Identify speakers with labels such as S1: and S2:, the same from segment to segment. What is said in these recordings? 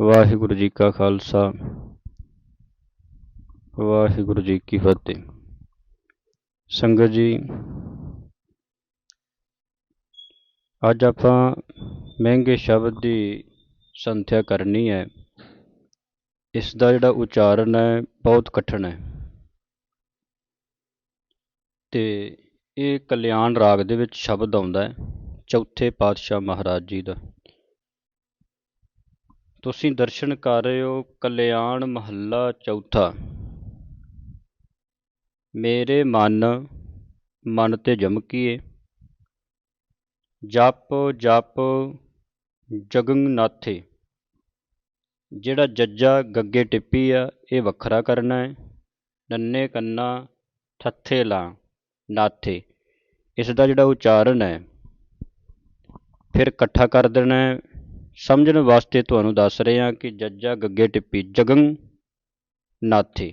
S1: ਵਾਹਿਗੁਰੂ ਜੀ ਕਾ ਖਾਲਸਾ, ਵਾਹਿਗੁਰੂ ਜੀ ਕੀ ਫਤਿਹ। ਸੰਗਤ ਜੀ, ਅੱਜ ਆਪਾਂ ਮਹਿੰਗੇ ਸ਼ਬਦ ਦੀ ਸੰਥਿਆ ਕਰਨੀ ਹੈ। ਇਸ ਦਾ ਜਿਹੜਾ ਉਚਾਰਨ ਹੈ, ਬਹੁਤ ਕਠਿਨ ਹੈ। ਤੇ ਇਹ ਕਲਿਆਣ ਰਾਗ ਦੇ ਵਿੱਚ ਸ਼ਬਦ ਆਉਂਦਾ ਹੈ, ਚੌਥੇ ਪਾਤਸ਼ਾਹ ਮਹਾਰਾਜ ਜੀ ਦਾ। ਤੁਸੀਂ ਦਰਸ਼ਨ ਕਰ ਰਹੇ ਹੋ ਕਲਿਆਣ ਮਹੱਲਾ ਚੌਥਾ। ਮੇਰੇ ਮਨ ਮਨ ਤੇ ਜਮਕੀਏ। ਜਪ ਜਪ ਜਗਨ ਨਾਥੇ। ਜਿਹੜਾ ਜੱਜਾ ਗੱਗੇ ਟਿੱਪੀ ਆ, ਇਹ ਵੱਖਰਾ ਕਰਨਾ ਹੈ। ਨੰਨੇ ਕੰਨਾ ਥੱਥੇ ਲਾ, ਨਾਥੇ। ਇਸ ਦਾ ਜਿਹੜਾ ਉਚਾਰਨ ਹੈ, ਫਿਰ ਇਕੱਠਾ ਕਰ ਦੇਣਾ ਹੈ। ਸਮਝਣ ਵਾਸਤੇ ਤੁਹਾਨੂੰ ਦੱਸ ਰਹੇ ਹਾਂ ਕਿ ਜੱਜਾ ਗੱਗੇ ਟਿੱਪੀ ਜਗਨ ਨਾਥੀ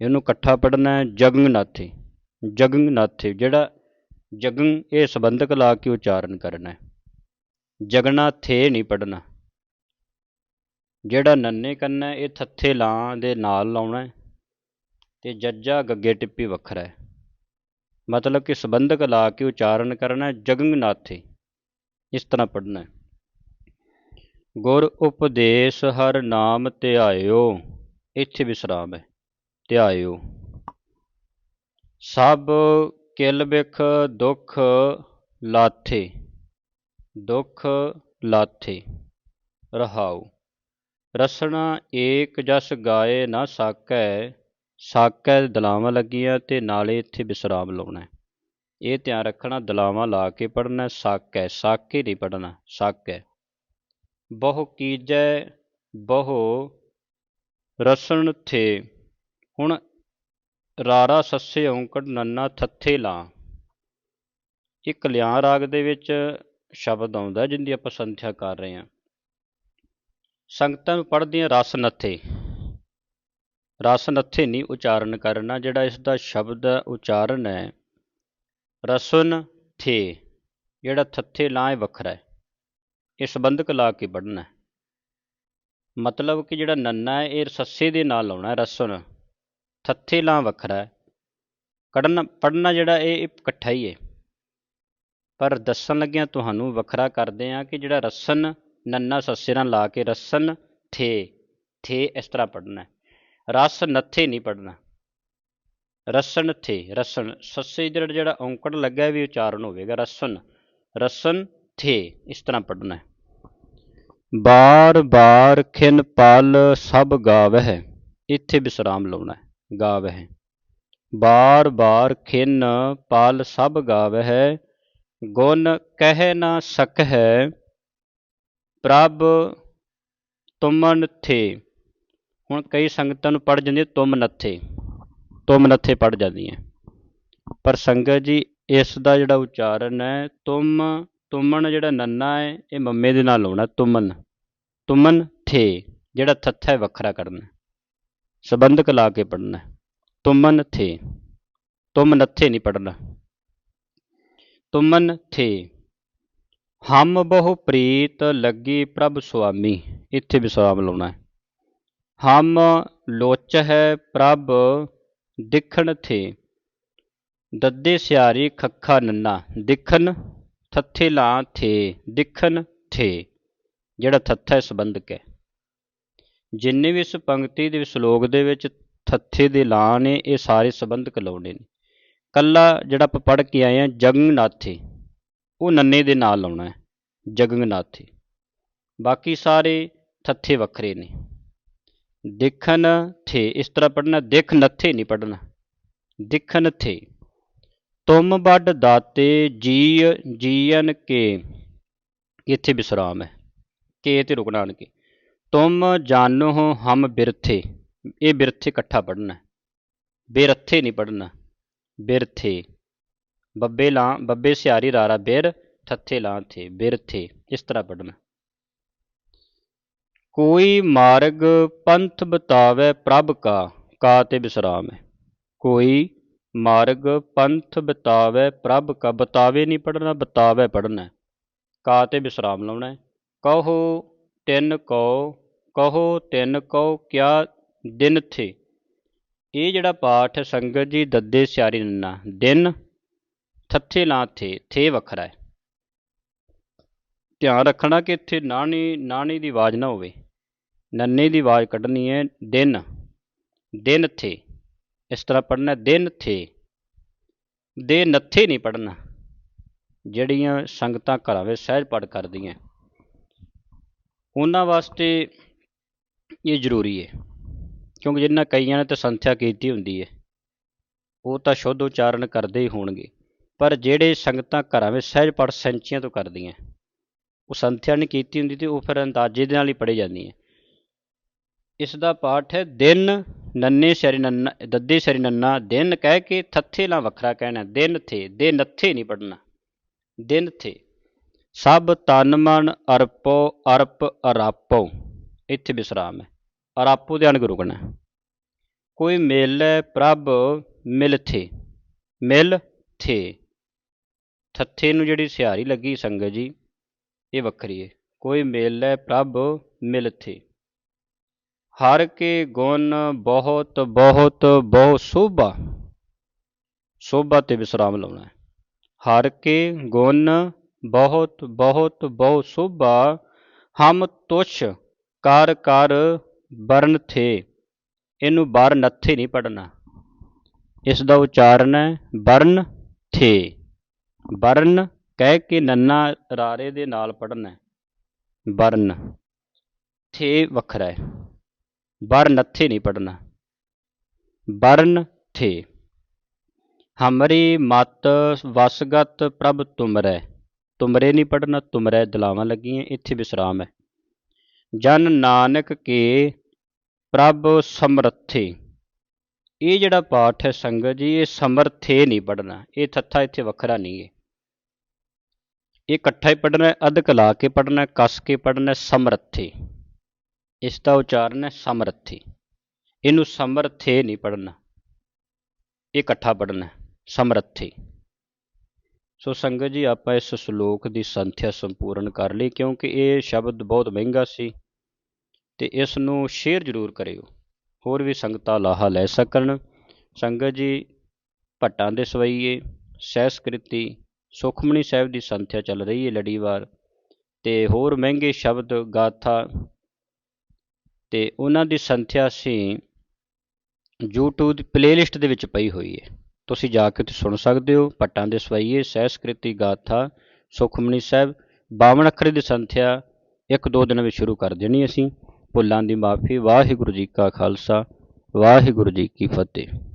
S1: ਇਹਨੂੰ ਇਕੱਠਾ ਪੜ੍ਹਨਾ ਹੈ ਜਗਨ ਨਾਥੇ ਜਗਨ ਨਾਥੇ ਜਿਹੜਾ ਜਗਨ ਇਹ ਸੰਬੰਧਕ ਲਾ ਕੇ ਉਚਾਰਨ ਕਰਨਾ ਹੈ। ਜਗਨਾ ਥੇ ਨਹੀਂ ਪੜਨਾ ਜਿਹੜਾ ਨੰਨੇ ਕੰਨਾ ਇਹ ਥੱਥੇ ਲਾਂ ਦੇ ਨਾਲ ਲਾਉਣਾ ਹੈ ਤੇ ਜੱਜਾ ਗੱਗੇ ਟਿੱਪੀ ਵੱਖਰਾ ਹੈ। ਮਤਲਬ ਕਿ ਸੰਬੰਧਕ ਲਾ ਕੇ ਉਚਾਰਨ ਕਰਨਾ ਹੈ ਨਾਥੇ ਇਸ ਤਰ੍ਹਾਂ ਪੜਨਾ ਹੈ। ਗੁਰ ਉਪਦੇਸ਼ ਹਰ ਨਾਮ ਧਿਆਇਓ, ਇੱਥੇ ਵਿਸਰਾਮ ਹੈ, ਧਿਆਇਓ। ਸਭ ਕਿਲ ਬਿਖ ਦੁਖ ਲਾਥੇ ਦੁਖ ਲਾਥੇ ਰਹਾਉ ਰਸਣਾ ਏਕ ਜਸ ਗਾਏ ਨਾ ਸਾਕੈ ਸਾਕੈ ਦਲਾਵਾਂ ਲੱਗੀਆਂ ਤੇ ਨਾਲੇ ਇੱਥੇ ਵਿਸਰਾਮ ਲਾਉਣਾ ਇਹ ਧਿਆਨ ਰੱਖਣਾ, ਦਲਾਵਾਂ ਲਾ ਕੇ ਪੜਨਾ ਸਾਕੈ, ਸਾਕੇ ਨਹੀਂ ਪੜਨਾ ਸਾਕੈ। ਬਹੁ ਕੀਜੈ ਬਹੁ ਰਸਣ ਥੇ, ਹੁਣ ਰਾਰਾ ਸੱਸੇ ਔਂਕੜ ਨੰਨਾ ਥੱਥੇ ਲਾ। ਇਹ ਕਲਿਆਣ ਰਾਗ ਦੇ ਵਿੱਚ ਸ਼ਬਦ ਆਉਂਦਾ ਜਿੰਦੀ ਆਪਾਂ ਸੰਥਿਆ ਕਰ ਰਹੇ ਹਾਂ। ਸੰਗਤਾਂ ਨੂੰ ਪੜ੍ਹਦੀਆਂ ਰਸ ਨੱਥੇ। ਰਸ ਨੱਥੇ ਨਹੀਂ ਉਚਾਰਨ ਕਰਨਾ, ਜਿਹੜਾ ਇਸ ਦਾ ਸ਼ਬਦ ਉਚਾਰਨ ਹੈ। ਰਸਨ ਥੇ, ਜਿਹੜਾ ਥੱਥੇ ਲਾਂ ਹੈ ਵੱਖਰਾ ਹੈ। ਇਹ ਸੰਬੰਧਕ ਲਾ ਕੇ ਪੜ੍ਹਨਾ ਹੈ। ਮਤਲਬ ਕਿ ਜਿਹੜਾ ਨੰਨਾ ਹੈ, ਇਹ ਸੱਸੇ ਦੇ ਨਾਲ ਲਾਉਣਾ ਹੈ ਰਸਨ ਥੱਥੇ ਲਾਂ ਵੱਖਰਾ ਹੈ। ਕੜਨਾ ਪੜ੍ਹਨਾ ਜਿਹੜਾ ਇਹ ਇਕੱਠਾ ਹੀ ਹੈ। ਪਰ ਦੱਸਣ ਲੱਗਿਆਂ ਤੁਹਾਨੂੰ ਵੱਖਰਾ ਕਰਦੇ ਆ ਕਿ ਜਿਹੜਾ ਰਸਨ ਨੰਨਾ ਸੱਸੇ ਨਾਲ ਲਾ ਕੇ ਰਸਨ ਥੇ। ਥੇ ਇਸ ਤਰ੍ਹਾਂ ਪੜ੍ਹਨਾ ਰਸ ਨੱਥੇ ਨਹੀਂ ਪੜ੍ਹਨਾ। ਰਸਨ ਥੇ। ਰਸਨ ਸੱਸੇ ਜਿਹੜਾ ਜਿਹੜਾ ਔਂਕੜ ਲੱਗਾ ਵੀ ਉਚਾਰਨ ਹੋਵੇਗਾ। ਰਸਨ ਰਸਨ ਥੇ ਇਸ ਤਰ੍ਹਾਂ ਪੜ੍ਹਨਾ ਹੈ। ਬਾਰ ਬਾਰ ਖਿਨ ਪਲ ਸਭ ਗਾਵਹਿ, ਇੱਥੇ ਵਿਸਰਾਮ ਲਾਉਣਾ ਹੈ, ਗਾਵਹਿ। ਬਾਰ ਬਾਰ ਖਿਨ ਪਲ ਸਭ ਗਾਵਹਿ, ਗੁਣ ਕਹਿ ਨਾ ਸਕਹਿ, ਪ੍ਰਭ ਤੁਮਨ ਥੇ। ਹੁਣ ਕਈ ਸੰਗਤਾਂ ਨੂੰ ਪੜ ਜਾਂਦੀ ਤੁਮ ਨੱਥੇ। ਤੁਮ ਨੱਥੇ ਪੜ ਜਾਂਦੀਆਂ ਪਰ ਸੰਗਤ ਜੀ, ਇਸ ਦਾ ਜਿਹੜਾ ਉਚਾਰਨ ਹੈ, ਤੁਮ ਤੁਮਨ ਜਿਹੜਾ ਨੰਨਾ ਹੈ, ਇਹ ਮੰਮੇ ਦੇ ਨਾਲ ਲਾਉਣਾ ਤੁਮਨ। ਤੁਮਨ ਥੇ, ਜਿਹੜਾ ਥੱਥਾ ਹੈ ਵੱਖਰਾ ਕਰਨਾ ਸਬੰਧਕ ਲਾ ਕੇ ਪੜਨਾ ਤੁਮਨ ਥੇ। ਤੁਮ ਨੱਥੇ ਨਹੀਂ ਪੜਨਾ ਤੁਮਨ ਥੇ। ਹਮ ਬਹੁ ਪ੍ਰੀਤ ਲੱਗੀ ਪ੍ਰਭ ਸੁਆਮੀ, ਇੱਥੇ ਵਿਸਰਾਮ ਲਾਉਣਾ ਹੈ। ਹਮ ਲੋਚ ਹੈ ਪ੍ਰਭ ਦਿਖਣ ਥੇ। ਦੱਦੇ ਸਿਆਰੀ ਖੱਖਾ ਨੰਨਾ। ਦਿਖਣ ਥੱਥੇ ਲਾਂ ਥੇ, ਦਿਖਣ ਥੇ, ਜਿਹੜਾ ਥੱਥਾ ਸੰਬੰਧਕ ਹੈ। ਜਿੰਨੇ ਵੀ ਇਸ ਪੰਕਤੀ ਦੇ ਸ਼ਲੋਕ ਦੇ ਵਿੱਚ ਥੱਥੇ ਦੇ ਲਾਂ ਨੇ, ਇਹ ਸਾਰੇ ਸੰਬੰਧਕ ਲਾਉਣੇ ਨੇ। ਕੱਲਾ ਜਿਹੜਾ ਆਪਾਂ ਪੜ੍ਹ ਕੇ ਆਏ ਆ ਜਗਨਨਾਥੇ ਉਹ ਨੰਨੇ ਦੇ ਨਾਲ ਲਾਉਣਾ ਹੈ ਜਗਨਨਾਥੇ ਬਾਕੀ ਸਾਰੇ ਥੱਥੇ ਵੱਖਰੇ ਨੇ। ਦਿਖਨ ਥੇ, ਇਸ ਤਰ੍ਹਾਂ ਪੜਨਾ ਦਿਖ ਨੱਥੇ ਨਹੀਂ ਪੜਨਾ ਦਿਖਨ ਥੇ। ਤੁਮ ਵੱਡ ਦਾਤੇ ਜੀ ਜੀਵਨ ਕੇ। ਇੱਥੇ ਵਿਸਰਾਮ ਹੈ। ਕੇ ਤੇ ਰੁਕਣਾ ਆਣ ਕੇ ਤੁਮ ਜਾਣੋ ਹਮ ਬਿਰਥੇ। ਇਹ ਬਿਰਥੇ ਇਕੱਠਾ ਪੜਨਾ ਬਿਰਥੇ ਨਹੀਂ ਪੜਨਾ ਬਿਰਥੇ। ਬੱਬੇ ਲਾਂ, ਬੱਬੇ ਸਿਆਰੀ ਰਾਰਾ ਬਿਰ ਥੱਥੇ ਲਾਂ ਥੇ। ਬਿਰਥੇ। ਇਸ ਤਰ੍ਹਾਂ ਪੜਨਾ ਕੋਈ ਮਾਰਗ ਪੰਥ ਬਤਾਵੇ ਪ੍ਰਭ ਕਾ। ਕਾ ਤੇ ਵਿਸਰਾਮ ਹੈ। ਕੋਈ ਮਾਰਗ ਪੰਥ ਬਤਾਵੇ ਪ੍ਰਭ ਕਾ, ਬਤਾਵੇ ਨਹੀਂ ਪੜਨਾ ਬਤਾਵੇ ਪੜਨਾ ਕਾ ਤੇ ਵਿਸਰਾਮ ਲਾਉਣਾ ਕਹੋ ਤਿੰਨ ਕਉ ਕਹੋ ਤਿੰਨ ਕਉ ਕਿਆ ਦਿਨ ਥੇ? ਇਹ ਜਿਹੜਾ ਪਾਠ ਸੰਗਤ ਜੀ ਦੱਦੇ ਸਿਆਰੀ ਨੰਨਾ, ਦਿਨ ਥੱਥੇ ਨਾ ਥੇ ਥੇ ਵੱਖਰਾ ਹੈ। ਧਿਆਨ ਰੱਖਣਾ ਕਿ ਇੱਥੇ ਨਾਣੀ ਨਾਣੀ ਦੀ ਆਵਾਜ਼ ਨਾ ਹੋਵੇ। ਨੰਨੇ ਦੀ ਆਵਾਜ਼ ਕੱਢਣੀ ਹੈ ਦਿਨ ਦਿਨ ਥੇ। ਇਸ ਤਰ੍ਹਾਂ ਪੜ੍ਹਨਾ ਦੇ ਨੱਥੇ। ਦੇ ਨੱਥੇ ਨਹੀਂ ਪੜ੍ਹਨਾ, ਜਿਹੜੀਆਂ ਸੰਗਤਾਂ ਘਰਾਂ ਵਿੱਚ ਸਹਿਜ ਪਾਠ ਕਰਦੀਆਂ। ਉਹਨਾਂ ਵਾਸਤੇ ਇਹ ਜ਼ਰੂਰੀ ਹੈ, ਕਿਉਂਕਿ ਜਿੰਨਾ ਕਈਆਂ ਨੇ ਤਾਂ ਸੰਥਿਆ ਕੀਤੀ ਹੁੰਦੀ ਹੈ, ਉਹ ਤਾਂ ਸ਼ੁੱਧ ਉਚਾਰਨ ਕਰਦੇ ਹੀ ਹੋਣਗੇ। ਪਰ ਜਿਹੜੇ ਸੰਗਤਾਂ ਘਰਾਂ ਵਿੱਚ ਸਹਿਜ ਪਾਠ ਸੈਂਚੀਆਂ ਤੋਂ ਕਰਦੀਆਂ, ਉਹ ਸੰਥਿਆ ਨਹੀਂ ਕੀਤੀ ਹੁੰਦੀ ਤੇ ਉਹ ਫਿਰ ਅੰਦਾਜ਼ੇ ਦੇ ਨਾਲ ਹੀ ਪੜ੍ਹੀ ਜਾਂਦੀਆਂ। ਇਸ ਦਾ ਪਾਠ ਹੈ, ਦਿਨ ਨੰਨੇ ਸਰੀ ਨੰਨਾ, ਦੱਦੇ ਸਰੀ ਨੰਨਾ, ਦਿਨ ਕਹਿ ਕੇ ਥੱਥੇ ਲਾ ਵੱਖਰਾ ਕਹਿਣਾ, ਦਿਨ ਥੇ ਦੇ ਨੱਥੇ ਨਹੀਂ ਪੜਨਾ ਦਿਨ ਥੇ, ਸਭ ਤਨ ਮਨ ਅਰਪੋ, ਅਰਪ ਅਰਾਪੋ। ਇੱਥੇ ਵਿਸਰਾਮ ਹੈ, ਅਰਾਪੋ ਦੇ ਅਣਗ ਰੁਕਣਾ ਕੋਈ ਮੇਲੇ ਪ੍ਰਭ ਮਿਲ ਥੇ ਮਿਲ ਥੇ। ਥੱਥੇ ਨੂੰ ਜਿਹੜੀ ਸਿਹਾਰੀ ਲੱਗੀ ਸੰਗਤ ਜੀ, ਇਹ ਵੱਖਰੀ ਹੈ, ਕੋਈ ਮੇਲੇ ਪ੍ਰਭ ਮਿਲ ਥੇ। ਹਰ ਕੇ ਗੁਣ ਬਹੁਤ ਬਹੁਤ ਬਹੁ ਸੋਭਾ। ਸੋਭਾ ਤੇ ਵਿਸਰਾਮ ਲਾਉਣਾ ਹੈ। ਹਰ ਕੇ ਗੁਣ ਬਹੁਤ ਬਹੁਤ ਬਹੁ ਸੋਭਾ, ਹਮ ਤੁਛ ਕਰ ਕਰ ਬਰਨ ਥੇ। ਇਹਨੂੰ ਬਰ ਨੱਥੇ ਨਹੀਂ ਪੜਨਾ ਇਸ ਦਾ ਉਚਾਰਨ ਹੈ, ਬਰਨ ਥੇ। ਬਰਨ ਕਹਿ ਕੇ ਨੰਨਾ ਰਾਰੇ ਦੇ ਨਾਲ ਪੜਨਾ ਹੈ। ਬਰਨ ਥੇ ਵੱਖਰਾ ਹੈ। ਬਰ ਨੱਥੇ ਨਹੀਂ ਪੜਨਾ ਬਰਨ ਥੇ। ਹਮਰੀ ਮਤ ਵਸਗਤ ਪ੍ਰਭ ਤੁਮਰੈ। ਤੁਮਰੇ ਨਹੀਂ ਪੜਨਾ ਤੁਮਰੈ ਦਲਾਵਾਂ ਲੱਗੀਆਂ, ਇੱਥੇ ਵਿਸਰਾਮ ਹੈ। ਜਨ ਨਾਨਕ ਕੇ ਪ੍ਰਭ ਸਮਰੱਥੇ। ਇਹ ਜਿਹੜਾ ਪਾਠ ਹੈ ਸੰਗਤ ਜੀ, ਇਹ ਸਮਰਥੇ ਨਹੀਂ ਪੜਨਾ ਇਹ ਥੱਥਾ ਇੱਥੇ ਵੱਖਰਾ ਨਹੀਂ ਹੈ। ਇਹ ਇਕੱਠਾ ਹੀ ਪੜਨਾ ਅਧਕ ਲਾ ਕੇ ਪੜਨਾ ਕੱਸ ਕੇ ਪੜਨਾ ਸਮਰੱਥੇ। ਇਸ ਦਾ ਉਚਾਰਨ ਹੈ ਸਮਰੱਥੀ। ਇਹਨੂੰ ਸਮਰਥੇ ਨਹੀਂ ਪੜਨਾ ਇਹ ਇਕੱਠਾ ਪੜਨਾ ਸਮਰੱਥੇ। ਸੋ ਸੰਗਤ ਜੀ, ਆਪਾਂ ਇਸ ਸ਼ਲੋਕ ਦੀ ਸੰਥਿਆ ਸੰਪੂਰਨ ਕਰ ਲਈ ਕਿਉਂਕਿ ਇਹ ਸ਼ਬਦ ਬਹੁਤ ਮਹਿੰਗਾ ਸੀ ਤੇ ਇਸ ਨੂੰ ਸ਼ੇਅਰ ਜ਼ਰੂਰ ਕਰਿਓ। ਹੋਰ ਵੀ ਸੰਗਤਾਂ ਲਾਹਾ ਲੈ ਸਕਣ। ਸੰਗਤ ਜੀ, ਭੱਟਾਂ ਦੇ ਸਵਈਏ, ਸਹਿਸਕ੍ਰਿਤੀ ਸੁਖਮਣੀ ਸਾਹਿਬ ਦੀ ਸੰਥਿਆ ਚੱਲ ਰਹੀ ਹੈ ਲੜੀਵਾਰ ਤੇ ਹੋਰ ਮਹਿੰਗੇ ਸ਼ਬਦ, ਗਾਥਾ ਤੇ ਉਹਨਾਂ ਦੀ ਸੰਥਿਆ ਅਸੀਂ YouTube ਦੀ ਪਲੇਲਿਸਟ ਦੇ ਵਿੱਚ ਪਈ ਹੋਈ ਹੈ। ਤੁਸੀਂ ਜਾ ਕੇ ਉੱਥੇ ਸੁਣ ਸਕਦੇ ਹੋ। ਪੱਟਾਂ ਦੇ ਸਵਈਏ, ਸਹਿਸਕ੍ਰਿਤੀ ਗਾਥਾ, ਸੁਖਮਨੀ ਸਾਹਿਬ 52 ਅੱਖਰ ਦੀ ਸੰਥਿਆ ਇੱਕ ਦੋ ਦਿਨਾਂ ਵਿੱਚ ਸ਼ੁਰੂ ਕਰ ਦੇਣੀ ਅਸੀਂ। ਭੁੱਲਾਂ ਦੀ ਮਾਫੀ, ਵਾਹਿਗੁਰੂ ਜੀ ਕਾ ਖਾਲਸਾ, ਵਾਹਿਗੁਰੂ ਜੀ ਕੀ ਫਤਿਹ।